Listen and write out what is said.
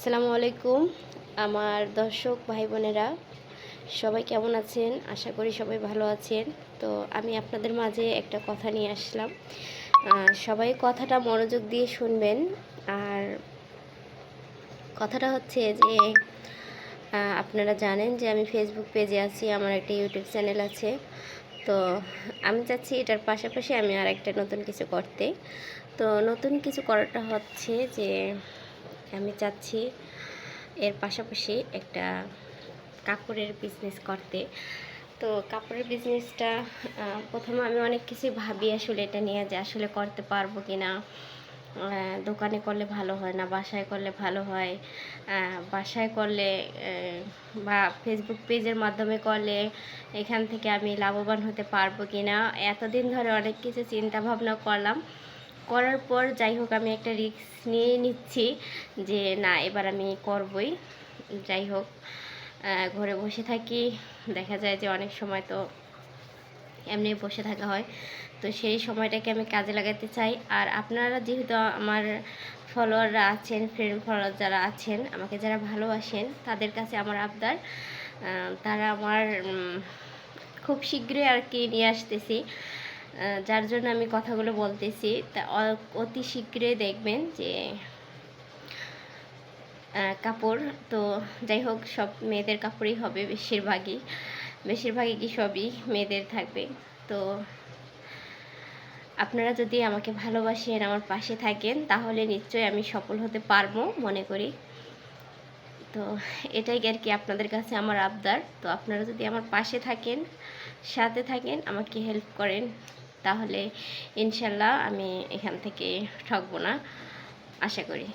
আসসালামু আলাইকুম, আমার দর্শক ভাই বোনেরা সবাই কেমন আছেন? আশা করি সবাই ভালো আছেন। তো আমি আপনাদের মাঝে একটা কথা নিয়ে আসলাম। সবাই কথাটা মনোযোগ দিয়ে শুনবেন। আর কথাটা হচ্ছে যে আপনারা জানেন যে আমি ফেসবুক পেজে আছি, আমার একটা ইউটিউব চ্যানেল আছে। তো আমি চাচ্ছি এটার পাশাপাশি আমি আর একটা নতুন কিছু করতে। তো নতুন কিছু করাটা হচ্ছে যে আমি চাচ্ছি এর পাশাপাশি একটা কাপড়ের বিজনেস করতে। তো কাপড়ের বিজনেসটা প্রথমে আমি অনেক কিছু ভাবি আসলে এটা নিয়ে যে আসলে করতে পারব কি না দোকানে করলে ভালো হয় না, বাসায় করলে ভালো হয়। বাসায় করলে বা ফেসবুক পেজের মাধ্যমে করলে এখান থেকে আমি লাভবান হতে পারব কি না এতদিন ধরে অনেক কিছু চিন্তা ভাবনা করলাম। করার পর যাই হোক, আমি একটা রিস্ক নিয়ে নিচ্ছি যে না, এবার আমি করবই। যাই হোক ঘরে বসে থাকি। দেখা যায় যে অনেক সময় তো এমনি বসে থাকা হয়। তো সেই সময়টাকে আমি কাজে লাগাতে চাই। আর আপনারা যেহেতু আমার ফলোয়াররা আছেন ফ্রেন্ড ফলোয়ার যারা আছেন, আমাকে যারা ভালোবাসেন, তাদের কাছে আমার আবদার। তারা আমার খুব শীঘ্রই আর কি নিয়ে আসতেছি। যার জন্য আমি কথাগুলো বলতেছি। তা অতি শীঘ্রই দেখবেন যে কাপড়। তো যাই হোক, সব মেয়েদের কাপড়ই হবে বেশিরভাগই। বেশিরভাগই কি সবই মেয়েদের থাকবে। তো আপনারা যদি আমাকে ভালোবাসেন, আমার পাশে থাকেন, তাহলে নিশ্চয়ই আমি সফল হতে পারব মনে করি। তো এটাই আর কি আপনাদের কাছে আমার আবদার। তো আপনারা যদি আমার পাশে থাকেন, সাথে থাকেন, আমাকে হেল্প করেন। তাহলে ইনশাল্লাহ আমি এখান থেকে ঠকবো না আশা করি।